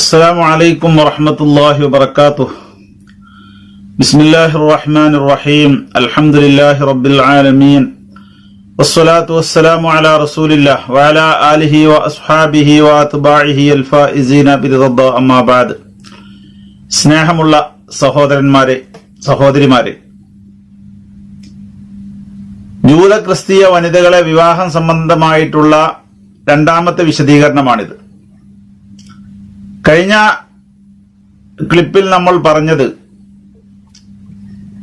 السلام عليكم ورحمة الله وبركاته بسم الله الرحمن الرحيم الحمد لله رب العالمين والصلاة والسلام على رسول الله وعلى آله وأصحابه وأتباعه الفائزين برضا الله أما بعد സ്നേഹമുള്ള സഹോദരന്മാരെ സഹോദരിമാരെ ജൂത ക്രിസ്തീയ വനിതകളെ വിവാഹം സംബന്ധമായിട്ടുള്ള രണ്ടാമത്തെ വിശദീകരണമാണിത് കഴിഞ്ഞ ക്ലിപ്പിൽ നമ്മൾ പറഞ്ഞത്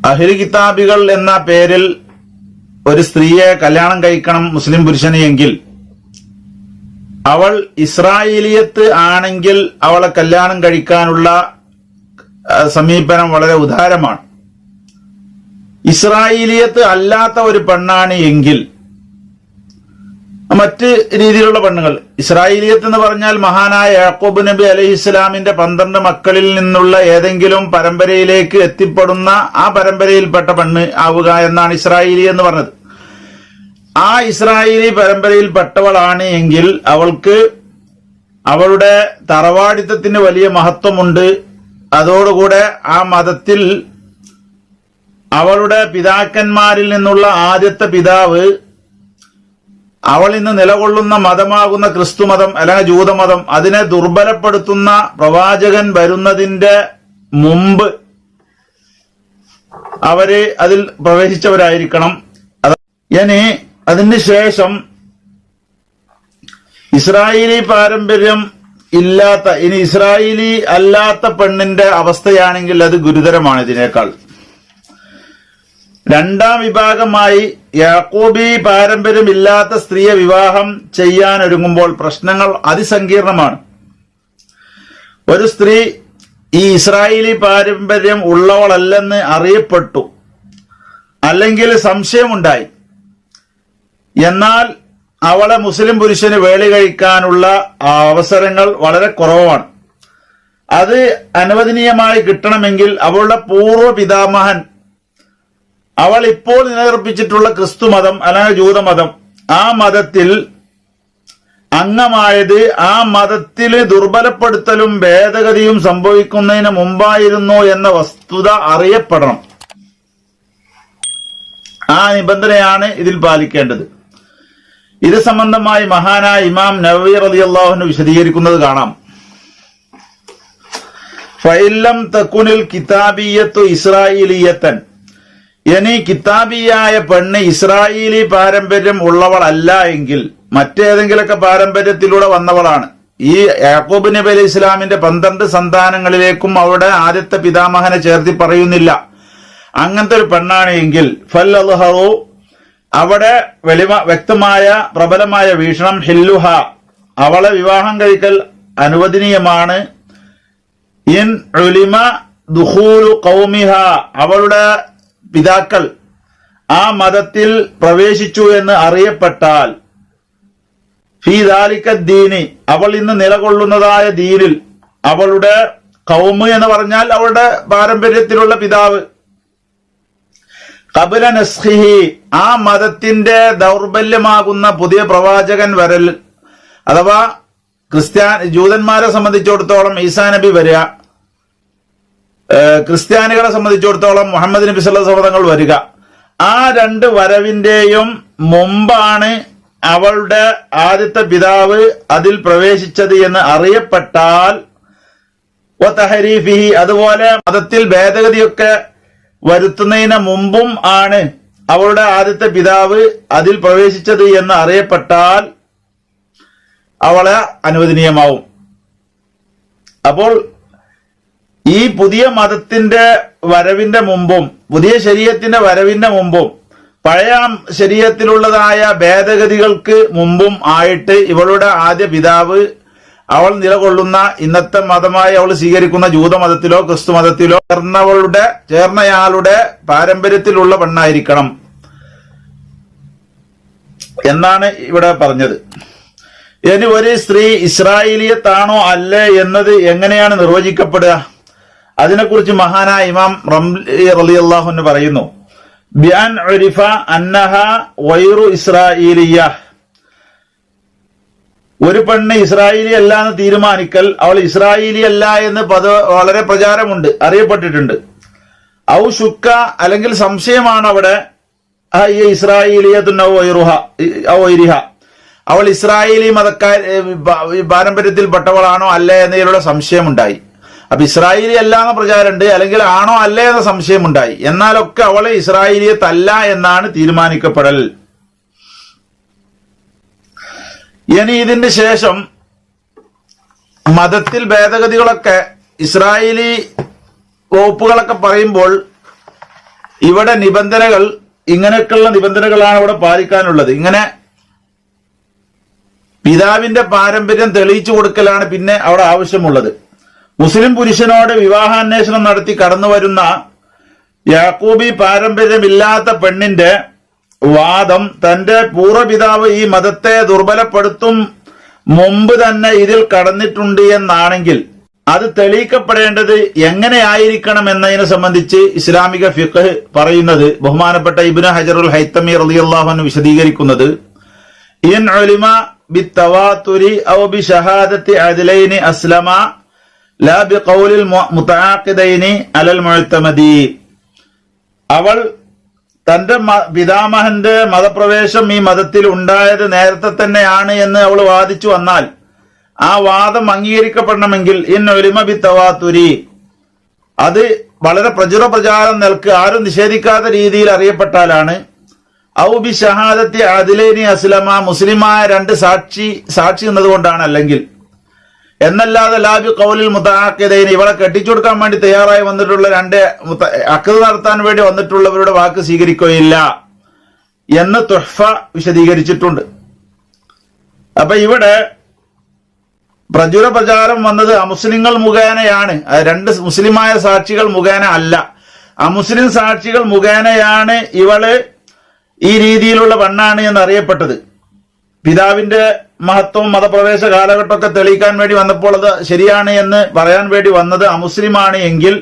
അഹിരി കിതാബികൾ എന്ന പേരിൽ ഒരു സ്ത്രീയെ കല്യാണം കഴിക്കണം മുസ്ലിം പുരുഷനെയെങ്കിൽ അവൾ ഇസ്രായേലിയത്ത് ആണെങ്കിൽ അവളെ കല്യാണം കഴിക്കാനുള്ള സമീപനം വളരെ ഉദാരമാണ്. ഇസ്രായേലിയത്ത് അല്ലാത്ത ഒരു പെണ്ണാണ് എങ്കിൽ മറ്റ് രീതിയിലുള്ള പെണ്ണുങ്ങൾ ഇസ്രായേലിയത്ത് എന്ന് പറഞ്ഞാൽ മഹാനായ യാക്കോബ് നബി അലൈഹി ഇസ്ലാമിന്റെ പന്ത്രണ്ട് മക്കളിൽ നിന്നുള്ള ഏതെങ്കിലും പരമ്പരയിലേക്ക് എത്തിപ്പെടുന്ന ആ പരമ്പരയിൽപ്പെട്ട പെണ്ണ് ആവുക എന്നാണ് ഇസ്രായേലി എന്ന് പറഞ്ഞത്. ആ ഇസ്രായേലി പരമ്പരയിൽപ്പെട്ടവളാണ് എങ്കിൽ അവൾക്ക് അവളുടെ തറവാടിത്തത്തിന് വലിയ മഹത്വമുണ്ട്. അതോടുകൂടെ ആ മതത്തിൽ അവളുടെ പിതാക്കന്മാരിൽ നിന്നുള്ള ആദ്യത്തെ പിതാവ് അവൾ ഇന്ന് നിലകൊള്ളുന്ന മതമാകുന്ന ക്രിസ്തുമതം അല്ലെങ്കിൽ ജൂതമതം അതിനെ ദുർബലപ്പെടുത്തുന്ന പ്രവാചകൻ വരുന്നതിന്റെ മുമ്പ് അവർ അതിൽ പ്രവേശിച്ചവരായിരിക്കണം. ഇനി അതിന് ശേഷം ഇസ്രായേലി പാരമ്പര്യം ഇല്ലാത്ത ഇനി ഇസ്രായേലി അല്ലാത്ത പെണ്ണിന്റെ അവസ്ഥയാണെങ്കിൽ അത് ഗുരുതരമാണ് ഇതിനേക്കാൾ. രണ്ടാം വിഭാഗമായി യാക്കോബി പാരമ്പര്യമില്ലാത്ത സ്ത്രീയെ വിവാഹം ചെയ്യാൻ ഒരുങ്ങുമ്പോൾ പ്രശ്നങ്ങൾ അതിസങ്കീർണമാണ്. ഒരു സ്ത്രീ ഈ ഇസ്രായേലി പാരമ്പര്യം ഉള്ളവളല്ലെന്ന് അറിയപ്പെട്ടു. അല്ലെങ്കിൽ സംശയമുണ്ടായി. എന്നാൽ അവളെ മുസ്ലിം പുരുഷന് വേളി കഴിക്കാനുള്ള അവസരങ്ങൾ വളരെ കുറവാണ്. അത് അനുവദനീയമായി കിട്ടണമെങ്കിൽ അവളുടെ പൂർവ പിതാമഹൻ അവൾ ഇപ്പോൾ നിലനിർപ്പിച്ചിട്ടുള്ള ക്രിസ്തു മതം അല്ലെങ്കിൽ ജൂതമതം ആ മതത്തിൽ അംഗമായത് ആ മതത്തിൽ ദുർബലപ്പെടുത്തലും ഭേദഗതിയും സംഭവിക്കുന്നതിന് മുമ്പായിരുന്നു എന്ന വസ്തുത അറിയപ്പെടണം. ആ നിബന്ധനയാണ് ഇതിൽ പാലിക്കേണ്ടത്. ഇത് സംബന്ധമായി മഹാനായ ഇമാം നവീർ അലി അള്ളാഹുവിന് വിശദീകരിക്കുന്നത് കാണാം. ഫൈലം തക്കുനിൽ കിതാബിയത്തു ഇസ്രായേലിയത്തൻ ഇനി കിതാബിയായ പെണ്ണ് ഇസ്രായേലി പാരമ്പര്യം ഉള്ളവളല്ല എങ്കിൽ മറ്റേതെങ്കിലൊക്കെ പാരമ്പര്യത്തിലൂടെ വന്നവളാണ്. ഈ യാക്കൂബ് നബി അലി ഇസ്ലാമിന്റെ പന്ത്രണ്ട് സന്താനങ്ങളിലേക്കും അവിടെ ആദ്യത്തെ പിതാമഹനെ ചേർത്തി പറയുന്നില്ല. അങ്ങനത്തെ ഒരു പെണ്ണാണ് എങ്കിൽ ഫൽ അൽഹറു അവിടെ വെളിമ വ്യക്തമായ പ്രബലമായ വീക്ഷണം ഹില്ലുഹ. അവളെ വിവാഹം കഴിക്കൽ അനുവദനീയമാണ്. ഇൻ ഉലിമ ദുഹൂലു കൗമിഹ അവളുടെ പിതാക്കൾ ആ മതത്തിൽ പ്രവേശിച്ചു എന്ന് അറിയപ്പെട്ടാൽ ഫീദാലിക്ക ദീനി അവൾ ഇന്ന് നിലകൊള്ളുന്നതായ ദീനിൽ അവളുടെ കൗമ് എന്ന് പറഞ്ഞാൽ അവളുടെ പാരമ്പര്യത്തിലുള്ള പിതാവ്. കബുല നസ്ഹിഹി ആ മതത്തിന്റെ ദൗർബല്യമാകുന്ന പുതിയ പ്രവാചകൻ വരൽ അഥവാ ക്രിസ്ത്യാ ജൂതന്മാരെ സംബന്ധിച്ചിടത്തോളം ഈസാ നബി വരിക. ക്രിസ്ത്യാനികളെ സംബന്ധിച്ചിടത്തോളം മുഹമ്മദ് നബി സല്ലല്ലാഹു തങ്ങൾ വരിക. ആ രണ്ട് വരവിന്റെയും മുമ്പാണ് അവളുടെ ആദ്യത്തെ പിതാവ് അതിൽ പ്രവേശിച്ചത് എന്ന് അറിയപ്പെട്ടാൽ തഹരീഫിഹി അതുപോലെ മതത്തിൽ ഭേദഗതിയൊക്കെ വരുത്തുന്നതിന് മുമ്പും ആണ് അവളുടെ ആദ്യത്തെ പിതാവ് അതിൽ പ്രവേശിച്ചത് എന്ന് അറിയപ്പെട്ടാൽ അവളെ അനുവദനീയമാവും. അപ്പോൾ ഈ പുതിയ മതത്തിന്റെ വരവിന്റെ മുമ്പും പുതിയ ശരീരത്തിന്റെ വരവിന്റെ മുമ്പും പഴയ ശരീരത്തിലുള്ളതായ ഭേദഗതികൾക്ക് മുമ്പും ആയിട്ട് ഇവളുടെ ആദ്യ പിതാവ് അവൾ നിലകൊള്ളുന്ന ഇന്നത്തെ മതമായി അവൾ സ്വീകരിക്കുന്ന ജൂതമതത്തിലോ ക്രിസ്തു മതത്തിലോ ചേർന്നവളുടെ ചേർന്നയാളുടെ പാരമ്പര്യത്തിലുള്ള പെണ്ണായിരിക്കണം എന്നാണ് ഇവിടെ പറഞ്ഞത്. ഇനി ഒരു സ്ത്രീ ഇസ്രായേലിയത്താണോ അല്ലേ എന്നത് എങ്ങനെയാണ് നിർവചിക്കപ്പെടുക? അതിനെക്കുറിച്ച് മഹാനായ ഇമാം റംലി റലി റളിയല്ലാഹു പറയുന്നു ബിയാൻ ഉരിഫ അന്നഹ വൈറു ഇസ്രായേലിയ ഒരു പെണ്ണ് ഇസ്രായേലി അല്ല എന്ന് തീരുമാനിക്കൽ അവൾ ഇസ്രായേലി അല്ല എന്ന് പദ വളരെ പ്രചാരമുണ്ട് അറിയപ്പെട്ടിട്ടുണ്ട്. ഔ ശുക്ക അല്ലെങ്കിൽ സംശയമാണ് അവിടെ ഔരിഹ അവൾ ഇസ്രായേലി മതക്കാർ പാരമ്പര്യത്തിൽപ്പെട്ടവളാണോ അല്ലേ എന്നതിലൂടെ സംശയമുണ്ടായി. അപ്പൊ ഇസ്രായേലി അല്ല എന്ന പ്രചാരമുണ്ട് അല്ലെങ്കിൽ ആണോ അല്ലേ എന്ന സംശയമുണ്ടായി. എന്നാലൊക്കെ അവളെ ഇസ്രായേലിയത്തല്ല എന്നാണ് തീരുമാനിക്കപ്പെടൽ. ഇനി ഇതിന്റെ ശേഷം മതത്തിൽ ഭേദഗതികളൊക്കെ ഇസ്രായേലി വകുപ്പുകളൊക്കെ പറയുമ്പോൾ ഇവിടെ നിബന്ധനകൾ ഇങ്ങനെയൊക്കെയുള്ള നിബന്ധനകളാണ് ഇവിടെ പാലിക്കാനുള്ളത്. ഇങ്ങനെ പിതാവിന്റെ പാരമ്പര്യം തെളിയിച്ചു കൊടുക്കലാണ് പിന്നെ അവിടെ ആവശ്യമുള്ളത്. മുസ്ലിം പുരുഷനോട് വിവാഹാന്വേഷണം നടത്തി കടന്നു വരുന്ന യാക്കൂബി പാരമ്പര്യമില്ലാത്ത പെണ്ണിന്റെ വാദം തന്റെ പൂർവപിതാവ് ഈ മതത്തെ ദുർബലപ്പെടുത്തും മുമ്പ് തന്നെ ഇതിൽ കടന്നിട്ടുണ്ട് എന്നാണെങ്കിൽ അത് തെളിയിക്കപ്പെടേണ്ടത് എങ്ങനെയായിരിക്കണം എന്നതിനെ സംബന്ധിച്ച് ഇസ്ലാമിക ഫിഖ് പറയുന്നത് ബഹുമാനപ്പെട്ട ഇബിന് ഹജറുൽ ഹൈത്തമി റളിയല്ലാഹു വിശദീകരിക്കുന്നത് ഇൻ ഉലിമ ബിത്തവാതുരി ഔ ബിഷഹാദത്തി അതിലൈനി അസ്ലമ അലൽ അവൾ തന്റെ പിതാമഹന്റെ മതപ്രവേശം ഈ മതത്തിൽ ഉണ്ടായത് നേരത്തെ തന്നെയാണ് എന്ന് അവൾ വാദിച്ചു വന്നാൽ ആ വാദം അംഗീകരിക്കപ്പെടണമെങ്കിൽ ഇൻ ഒലിമ ബിത്തവാതുരി അത് വളരെ പ്രചുര പ്രചാരം നിൽക്ക് ആരും നിഷേധിക്കാത്ത രീതിയിൽ അറിയപ്പെട്ടാലാണ്. ഔ ബി ഷഹാദത്തി അതിലേനി അസ്ലമ മുസ്ലിമായ രണ്ട് സാക്ഷി സാക്ഷി എന്നതുകൊണ്ടാണ് അല്ലെങ്കിൽ. എന്നല്ലാതെ ലാബി കൗലിൽ മുത്താക്കിയതൈന് ഇവളെ കെട്ടിച്ചു കൊടുക്കാൻ വേണ്ടി തയ്യാറായി വന്നിട്ടുള്ള രണ്ട് അക്കത് നടത്താൻ വേണ്ടി വന്നിട്ടുള്ളവരുടെ വാക്ക് സ്വീകരിക്കുകയില്ല എന്ന് തുഹ്ഫ വിശദീകരിച്ചിട്ടുണ്ട്. അപ്പൊ ഇവിടെ പ്രചുര പ്രചാരം വന്നത് അമുസ്ലിങ്ങൾ മുഖേനയാണ്. രണ്ട് മുസ്ലിമായ സാക്ഷികൾ മുഖേന അല്ല. അമുസ്ലിം സാക്ഷികൾ മുഖേനയാണ് ഇവൾ ഈ രീതിയിലുള്ള പെണ്ണാണ് എന്ന് അറിയപ്പെട്ടത് പിതാവിന്റെ മഹത്വം മതപ്രവേശ കാലഘട്ടമൊക്കെ തെളിയിക്കാൻ വേണ്ടി വന്നപ്പോൾ അത് ശരിയാണ് എന്ന് പറയാൻ വേണ്ടി വന്നത് അമുസ്ലിമാണ് എങ്കിൽ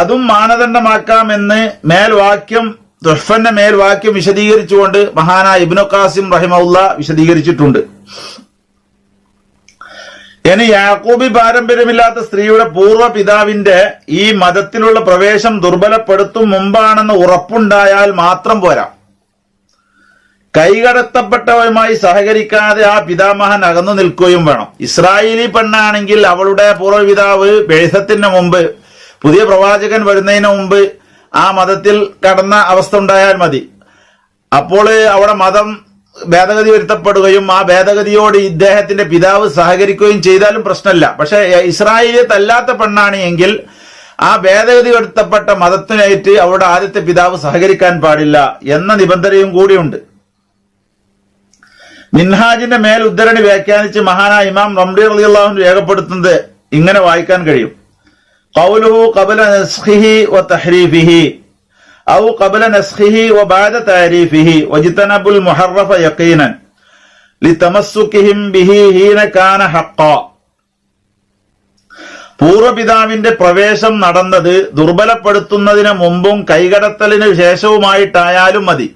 അതും മാനദണ്ഡമാക്കാമെന്ന് മേൽവാക്യം ദുഷ്ഫന്റെ മേൽവാക്യം വിശദീകരിച്ചുകൊണ്ട് മഹാനായ ഇബ്നു ഖാസിം റഹിമഉല്ല വിശദീകരിച്ചിട്ടുണ്ട്. ഇനി യാക്കൂബി പാരമ്പര്യമില്ലാത്ത സ്ത്രീയുടെ പൂർവ പിതാവിന്റെ ഈ മതത്തിലുള്ള പ്രവേശം ദുർബലപ്പെടുത്തും മുമ്പാണെന്ന് ഉറപ്പുണ്ടായാൽ മാത്രം പോരാ. കൈകടത്തപ്പെട്ടവരുമായി സഹകരിക്കാതെ ആ പിതാമഹൻ അകന്നു നിൽക്കുകയും വേണം. ഇസ്രായേലി പെണ്ണാണെങ്കിൽ അവളുടെ പൂർവപിതാവ് ബെഴുസത്തിന് മുമ്പ് പുതിയ പ്രവാചകൻ വരുന്നതിന് മുമ്പ് ആ മതത്തിൽ കടന്ന അവസ്ഥ ഉണ്ടായാൽ മതി. അപ്പോൾ അവിടെ മതം ഭേദഗതി വരുത്തപ്പെടുകയും ആ ഭേദഗതിയോട് ഇദ്ദേഹത്തിന്റെ പിതാവ് സഹകരിക്കുകയും ചെയ്താലും പ്രശ്നമില്ല. പക്ഷെ ഇസ്രായേലിയത്തല്ലാത്ത പെണ്ണാണ് എങ്കിൽ ആ ഭേദഗതി വരുത്തപ്പെട്ട മതത്തിനായിട്ട് അവരുടെ ആദ്യത്തെ പിതാവ് സഹകരിക്കാൻ പാടില്ല എന്ന നിബന്ധനയും കൂടിയുണ്ട്. മിൻഹാജിന്റെ മേൽ ഉദ്ധരണി വ്യാഖ്യാനിച്ച് മഹാനായ ഇമാം റംഡി റളിയല്ലാഹു രേഖപ്പെടുത്തുന്നത് ഇങ്ങനെ വായിക്കാൻ കഴിയും. കൗലുഹു കബല നസ്ഹിഹി വ തഹ്രീഫിഹി ഔ കബല നസ്ഹിഹി വ ബാദ താരീഫിഹി വജിത്തനബുൽ മുഹറഫ യഖീനൻ ലിതമസ്സുകിഹിം ബിഹി ഹീന കാന ഹക്ക പൂർവപിതാവിന്റെ പ്രവേശം നടന്നത് ദുർബലപ്പെടുത്തുന്നതിന് മുമ്പും കൈകടത്തലിന് ശേഷവുമായിട്ടായാലും മതി.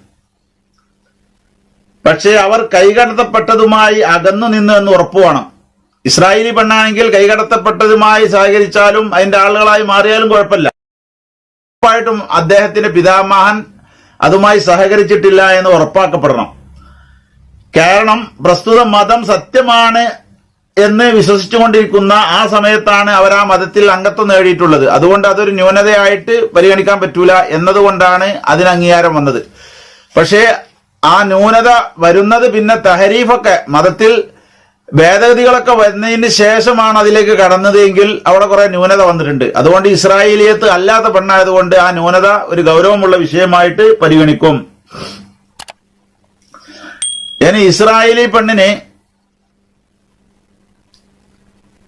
പക്ഷേ അവർ കൈകടത്തപ്പെട്ടതുമായി അകന്നു നിന്ന് എന്ന് ഉറപ്പുവേണം. ഇസ്രായേലി പെണ്ണാണെങ്കിൽ കൈകടത്തപ്പെട്ടതുമായി സഹകരിച്ചാലും അതിന്റെ ആളുകളായി മാറിയാലും കുഴപ്പമില്ല. ഉറപ്പായിട്ടും അദ്ദേഹത്തിന്റെ പിതാമഹൻ അതുമായി സഹകരിച്ചിട്ടില്ല എന്ന് ഉറപ്പാക്കപ്പെടണം. കാരണം പ്രസ്തുത മതം സത്യമാണ് എന്ന് വിശ്വസിച്ചുകൊണ്ടിരിക്കുന്ന ആ സമയത്താണ് അവർ ആ മതത്തിൽ അംഗത്വം നേടിയിട്ടുള്ളത്. അതുകൊണ്ട് അതൊരു ന്യൂനതയായിട്ട് പരിഗണിക്കാൻ പറ്റൂല എന്നതുകൊണ്ടാണ് അതിന് അംഗീകാരം വന്നത്. പക്ഷേ ആ ന്യൂനത വരുന്നത് പിന്നെ തഹരീഫൊക്കെ മതത്തിൽ ഭേദഗതികളൊക്കെ വരുന്നതിന് ശേഷമാണ് അതിലേക്ക് കടന്നത് എങ്കിൽ അവിടെ കുറെ ന്യൂനത വന്നിട്ടുണ്ട്. അതുകൊണ്ട് ഇസ്രായേലിയത്ത് അല്ലാത്ത പെണ്ണായതുകൊണ്ട് ആ ന്യൂനത ഒരു ഗൗരവമുള്ള വിഷയമായിട്ട് പരിഗണിക്കും. ഇനി ഇസ്രായേലി പെണ്ണിന്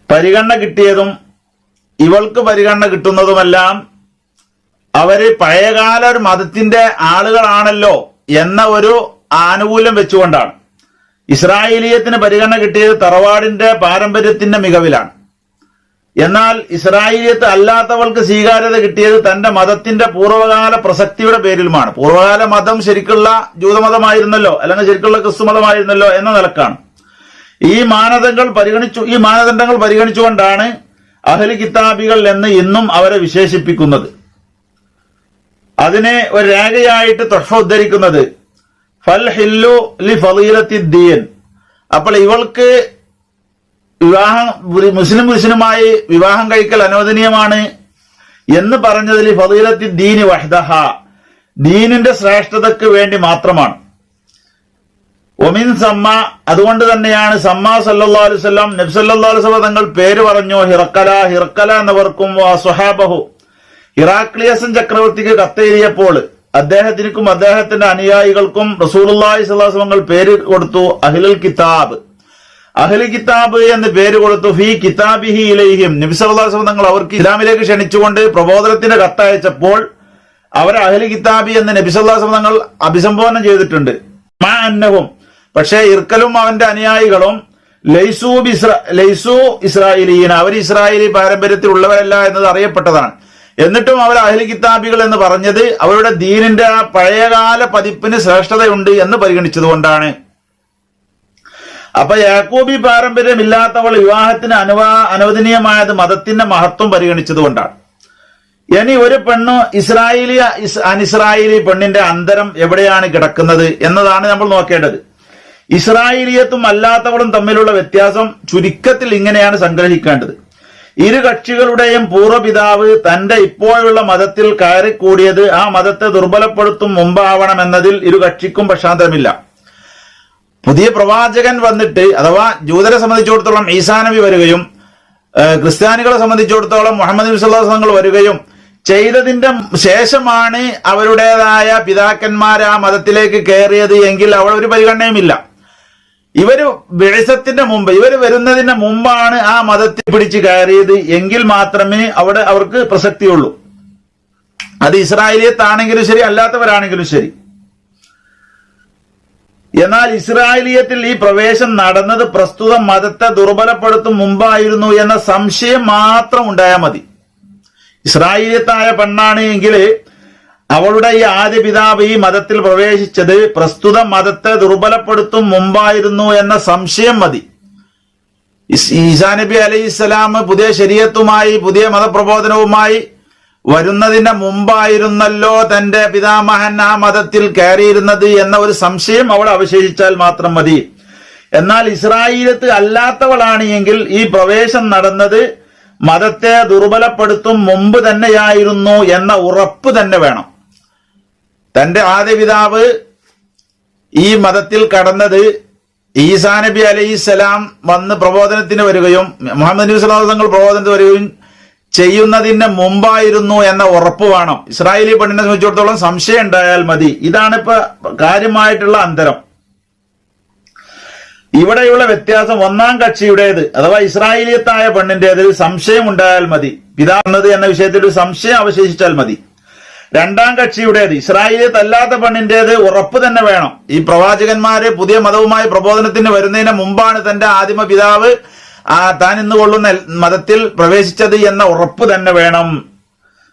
പരിഗണന കിട്ടിയതും ഇവൾക്ക് പരിഗണന കിട്ടുന്നതുമെല്ലാം അവർ പഴയകാല ഒരു മതത്തിന്റെ ആളുകളാണല്ലോ. എന്ന ഒരു ആനുകൂല്യം വെച്ചുകൊണ്ടാണ്. ഇസ്രായേലിയത്തിന് പരിഗണന കിട്ടിയത് തറവാടിന്റെ പാരമ്പര്യത്തിന്റെ മികവിലാണ്. എന്നാൽ ഇസ്രായേലിയത്ത് അല്ലാത്തവർക്ക് സ്വീകാര്യത കിട്ടിയത് തന്റെ മതത്തിന്റെ പൂർവകാല പ്രസക്തിയുടെ പേരിലുമാണ്. പൂർവകാല മതം ശരിക്കുള്ള ജൂതമതമായിരുന്നല്ലോ അല്ലെങ്കിൽ ശരിക്കുള്ള ക്രിസ്തു മതമായിരുന്നല്ലോ എന്ന നിലക്കാണ്. ഈ മാനദണ്ഡങ്ങൾ പരിഗണിച്ചു ഈ മാനദണ്ഡങ്ങൾ പരിഗണിച്ചുകൊണ്ടാണ് അഹലി കിതാബികൾ എന്ന് ഇന്നും അവരെ വിശേഷിപ്പിക്കുന്നത്. അതിനെ ഒരു രേഖയായിട്ട് തൊഷോദ്ധരിക്കുന്നത് ഫൽ ഹില്ലു ലി ഫലീലത്തിദ്ദീൻ ദീൻ അപ്പോൾ ഇവൾക്ക് വിവാഹം മുസ്ലിം മുസ്ലിമായി വിവാഹം കഴിക്കൽ അനുവദനീയമാണ് എന്ന് പറഞ്ഞതിൽ ഫലീലത്തി ദീന് വഹ്ദഹ. ദീനിന്റെ ശ്രേഷ്ഠതയ്ക്ക് വേണ്ടി മാത്രമാണ്. ഒമിൻ സമ്മ അതുകൊണ്ട് തന്നെയാണ് സമ്മ സല്ലാ അലുസല്ലാം നബ്സല്ലാ അലുസല തങ്ങൾ പേര് പറഞ്ഞു ഹിറക്കല ഹിറക്കല എന്നവർക്കും സുഹാബഹു ഇറാക്ലിയസൻ ചക്രവർത്തിക്ക് കത്തെഴുതിയപ്പോൾ അദ്ദേഹത്തിനും അദ്ദേഹത്തിന്റെ അനുയായികൾക്കും റസൂലുള്ളാഹി സ്വല്ലല്ലാഹു തങ്ങൾ പേര് കൊടുത്തു അഹ്ലുൽ കിതാബ്. അഹ്ലി കിതാബ് എന്ന് പേര് കൊടുത്തു ഫി കിതാബിഹി ഇലൈഹിം. നബി സല്ലല്ലാഹു അലൈഹി വസല്ലം തങ്ങൾ അവർക്ക് ഇസ്ലാമിലേക്ക് ക്ഷണിച്ചുകൊണ്ട് പ്രബോധനത്തിന്റെ കത്തയച്ചപ്പോൾ അവരെ അഹ്ലി കിതാബി എന്ന് നബി സല്ലല്ലാഹു അലൈഹി വസല്ലം തങ്ങൾ അഭിസംബോധന ചെയ്തിട്ടുണ്ട്. മാ പക്ഷേ ഇർക്കലും അവന്റെ അനുയായികളും ലൈസു ലൈസു ഇസ്രായേലീന അവർ ഇസ്രായേലി പാരമ്പര്യത്തിലുള്ളവരല്ല എന്നത് അറിയപ്പെട്ടതാണ്. എന്നിട്ടും അവർ അഹ്ലി കിതാബികൾ എന്ന് പറഞ്ഞത് അവരുടെ ദീനിന്റെ ആ പഴയകാല പതിപ്പിന് ശ്രേഷ്ഠതയുണ്ട് എന്ന് പരിഗണിച്ചതുകൊണ്ടാണ് അപ്പൊ യാക്കൂബി പാരമ്പര്യമില്ലാത്തവൾ വിവാഹത്തിന് അനുവാ അനുവദനീയമായത് മതത്തിന്റെ മഹത്വം പരിഗണിച്ചതുകൊണ്ടാണ് ഇനി ഒരു പെണ്ണ് ഇസ്രായേലി ഇസ് അനിസ്രായേലി പെണ്ണിന്റെ അന്തരം എവിടെയാണ് കിടക്കുന്നത് എന്നതാണ് നമ്മൾ നോക്കേണ്ടത്. ഇസ്രായേലിയത്തും അല്ലാത്തവളും തമ്മിലുള്ള വ്യത്യാസം ചുരുക്കത്തിൽ ഇങ്ങനെയാണ് സംഗ്രഹിക്കേണ്ടത്. ഇരു കക്ഷികളുടെയും പൂർവപിതാവ് തന്റെ ഇപ്പോഴുള്ള മതത്തിൽ കയറിക്കൂടിയത് ആ മതത്തെ ദുർബലപ്പെടുത്തും മുമ്പാവണമെന്നതിൽ ഇരു കക്ഷിക്കും പക്ഷാന്തരമില്ല. പുതിയ പ്രവാചകൻ വന്നിട്ട് അഥവാ ജൂതരെ സംബന്ധിച്ചിടത്തോളം ഈസാനബി വരികയും ക്രിസ്ത്യാനികളെ സംബന്ധിച്ചിടത്തോളം മുഹമ്മദ് നബി സല്ലല്ലാഹു അലൈഹി വസല്ലം വരികയും ചെയ്തതിന്റെ ശേഷമാണ് അവരുടേതായ പിതാക്കന്മാർ ആ മതത്തിലേക്ക് കയറിയത് എങ്കിൽ അവിടെ ഒരു പരിഗണനയുമില്ല. ഇവർ വിഴസത്തിന്റെ മുമ്പ് ഇവർ വരുന്നതിന് മുമ്പാണ് ആ മതത്തിൽ പിടിച്ച് കയറിയത് എങ്കിൽ മാത്രമേ അവിടെ അവർക്ക് പ്രസക്തിയുള്ളൂ. അത് ഇസ്രായേലിയത്താണെങ്കിലും ശരി അല്ലാത്തവരാണെങ്കിലും ശരി. എന്നാൽ ഇസ്രായേലിയത്തിൽ ഈ പ്രവേശം നടന്നത് പ്രസ്തുത മതത്തെ ദുർബലപ്പെടുത്തും മുമ്പായിരുന്നു എന്ന സംശയം മാത്രം ഉണ്ടായാൽ മതി. ഇസ്രായേലിയത്തായ പെണ്ണാണ് എങ്കിൽ അവളുടെ ഈ ആദ്യ പിതാവ് ഈ മതത്തിൽ പ്രവേശിച്ചത് പ്രസ്തുത മതത്തെ ദുർബലപ്പെടുത്തും മുമ്പായിരുന്നു എന്ന സംശയം മതി. ഈസാനബി ഈസാ നബി അലൈഹി സ്വലാം പുതിയ ശരീരത്തുമായി പുതിയ മതപ്രബോധനവുമായി വരുന്നതിന് മുമ്പായിരുന്നല്ലോ തന്റെ പിതാമഹൻ ആ മതത്തിൽ കയറിയിരുന്നത് എന്ന ഒരു സംശയം അവൾ അവശേഷിച്ചാൽ മാത്രം മതി. എന്നാൽ ഇസ്രായേലത്ത് അല്ലാത്തവളാണ് എങ്കിൽ ഈ പ്രവേശം നടന്നത് മതത്തെ ദുർബലപ്പെടുത്തും മുമ്പ് തന്നെയായിരുന്നു എന്ന ഉറപ്പ് തന്നെ വേണം. തന്റെ ആദ്യ പിതാവ് ഈ മതത്തിൽ കടന്നത് ഈസാ നബി അലൈഹിസ്സലാം വന്ന് പ്രബോധനത്തിന് വരികയും മുഹമ്മദ് നബി സ്വലാഹു തങ്ങൾ പ്രബോധനത്തിന് വരികയും ചെയ്യുന്നതിന് മുമ്പായിരുന്നു എന്ന ഉറപ്പ് വേണം. ഇസ്രായേലി പെണ്ണിനെ സംബന്ധിച്ചിടത്തോളം സംശയം ഉണ്ടായാൽ മതി. ഇതാണ് കാര്യമായിട്ടുള്ള അന്തരം. ഇവിടെയുള്ള വ്യത്യാസം ഒന്നാം കക്ഷിയുടേത് അഥവാ ഇസ്രായേലിയത്തായ പെണ്ണിന്റേതിൽ സംശയം ഉണ്ടായാൽ മതി. പിതാവുന്നത് എന്ന വിഷയത്തിൽ ഒരു സംശയം അവശേഷിച്ചാൽ മതി. രണ്ടാം കക്ഷിയുടേത് ഇസ്രായേലിയത്ത് അല്ലാത്ത പെണ്ണിന്റേത് ഉറപ്പ് തന്നെ വേണം. ഈ പ്രവാചകന്മാര് പുതിയ മതവുമായി പ്രബോധനത്തിന് വരുന്നതിന് മുമ്പാണ് തന്റെ ആദിമ പിതാവ് ആ താൻ ഇന്ന് കൊള്ളുന്ന മതത്തിൽ പ്രവേശിച്ചത് എന്ന ഉറപ്പ് തന്നെ വേണം.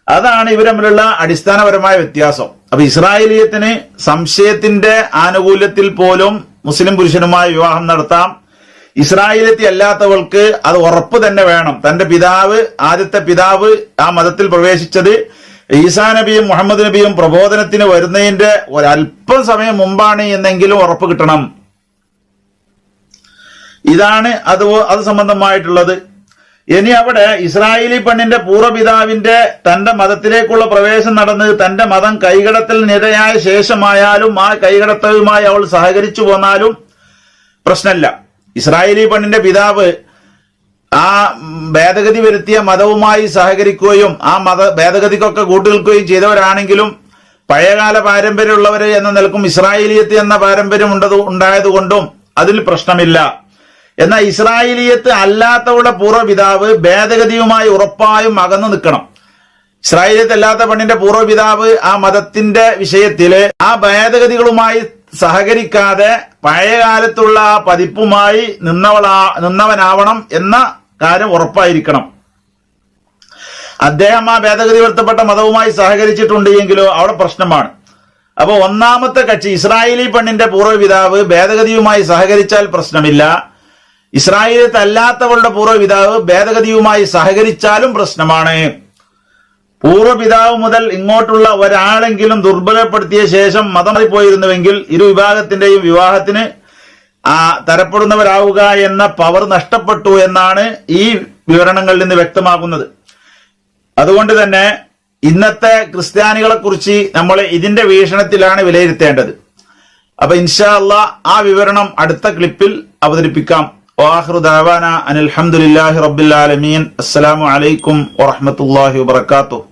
അതാണ് ഇവർ തമ്മിലുള്ള അടിസ്ഥാനപരമായ വ്യത്യാസം. അപ്പൊ ഇസ്രായേലിയത്തിന് സംശയത്തിന്റെ ആനുകൂല്യത്തിൽ പോലും മുസ്ലിം പുരുഷനുമായി വിവാഹം നടത്താം. ഇസ്രായേലത്തി അല്ലാത്തവൾക്ക് അത് ഉറപ്പ് തന്നെ വേണം. തന്റെ പിതാവ് ആദ്യത്തെ പിതാവ് ആ മതത്തിൽ പ്രവേശിച്ചത് ഈസാ നബിയും മുഹമ്മദ് നബിയും പ്രബോധനത്തിന് വരുന്നതിന്റെ ഒരല്പം സമയം മുമ്പാണ് എന്നെങ്കിലും ഉറപ്പ് കിട്ടണം. ഇതാണ് അത് അത് സംബന്ധമായിട്ടുള്ളത്. ഇനി അവിടെ ഇസ്രായേലി പെണ്ണിന്റെ പൂർവപിതാവിന്റെ തന്റെ മതത്തിലേക്കുള്ള പ്രവേശം നടന്നത് തന്റെ മതം കൈകടത്തിൽ കൈകടത്തലിനിരയായ ശേഷമായാലും ആ കൈകടത്തലുമായി അവൾ സഹകരിച്ചു പോന്നാലും പ്രശ്നമല്ല ഇസ്രായേലി പെണ്ണിന്റെ പിതാവ് ആ ഭേദഗതി വരുത്തിയ മതവുമായി സഹകരിക്കുകയും ആ മത ഭേദഗതിക്കൊക്കെ കൂട്ടുനിൽക്കുകയും ചെയ്തവരാണെങ്കിലും പഴയകാല പാരമ്പര്യമുള്ളവരെ എന്ന നിലക്കും ഇസ്രായേലിയത്ത് എന്ന പാരമ്പര്യം ഉണ്ടത് ഉണ്ടായതുകൊണ്ടും അതിൽ പ്രശ്നമില്ല. എന്നാൽ ഇസ്രായേലിയത്ത് അല്ലാത്തവരുടെ പൂർവപിതാവ് ഭേദഗതിയുമായി ഉറപ്പായും അകന്നു നിൽക്കണം. ഇസ്രായേലിയത്ത് അല്ലാത്ത പെണ്ണിന്റെ പൂർവപിതാവ് ആ മതത്തിന്റെ വിഷയത്തിൽ ആ ഭേദഗതികളുമായി സഹകരിക്കാതെ പഴയകാലത്തുള്ള ആ പതിപ്പുമായി നിന്നവളാ നിന്നവനാവണം എന്ന കാര്യം ഉറപ്പായിരിക്കണം. അദ്ദേഹം ആ ഭേദഗതി വരുത്തപ്പെട്ട മതവുമായി സഹകരിച്ചിട്ടുണ്ട് എങ്കിലോ അവിടെ പ്രശ്നമാണ്. അപ്പൊ ഒന്നാമത്തെ കക്ഷി ഇസ്രായേലി പെണ്ണിന്റെ പൂർവപിതാവ് ഭേദഗതിയുമായി സഹകരിച്ചാൽ പ്രശ്നമില്ല. ഇസ്രായേലത്ത് അല്ലാത്തവളുടെ പൂർവപിതാവ് ഭേദഗതിയുമായി സഹകരിച്ചാലും പ്രശ്നമാണ്. പൂർവപിതാവ് മുതൽ ഇങ്ങോട്ടുള്ള ഒരാളെങ്കിലും ദുർബലപ്പെടുത്തിയ ശേഷം മതം മാറിപ്പോയിരുന്നുവെങ്കിൽ ഇരു വിഭാഗത്തിന്റെയും വിവാഹത്തിന് ആ തരപ്പെടുന്നവരാവുക എന്ന പവർ നഷ്ടപ്പെട്ടു എന്നാണ് ഈ വിവരണങ്ങളിൽ നിന്ന് വ്യക്തമാകുന്നത്. അതുകൊണ്ട് തന്നെ ഇന്നത്തെ ക്രിസ്ത്യാനികളെ കുറിച്ച് നമ്മൾ ഇതിന്റെ വീക്ഷണത്തിലാണ് വിലയിരുത്തേണ്ടത്. അപ്പൊ ഇൻഷാ അല്ല ആ വിവരണം അടുത്ത ക്ലിപ്പിൽ അവതരിപ്പിക്കാം. അനിൽഹമുല്ലാഹി റബ്ബിൽ ആലമീൻ. അസ്സലാമു അലൈക്കും വറഹ്മത്തുള്ളാഹി വബറകാതുഹു